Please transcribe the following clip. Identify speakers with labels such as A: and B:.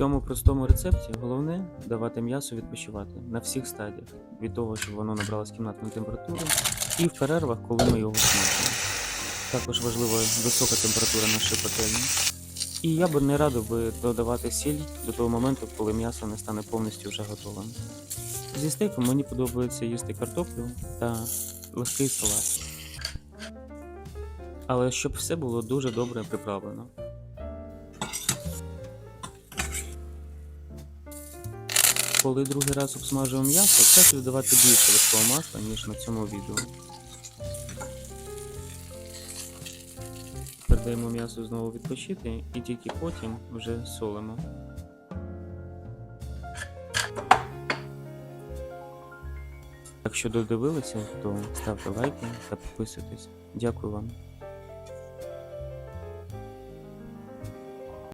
A: цьому простому рецепті головне давати м'ясу відпочивати на всіх стадіях, від того, щоб воно набралось кімнатну температуру, і в перервах, коли ми його смажимо. Також важлива висока температура нашої пательні. І я би не радив би додавати сіль до того моменту, коли м'ясо не стане повністю вже готовим. Зі стейком мені подобається їсти картоплю та легкий салат. Але щоб все було дуже добре приправлено. Коли другий раз обсмажуємо м'ясо, краще додавати більше вершкового масла, ніж на цьому відео. Передаємо м'ясо знову відпочити і тільки потім вже солимо. Якщо додивилися, то ставте лайки та підписуйтесь. Дякую вам.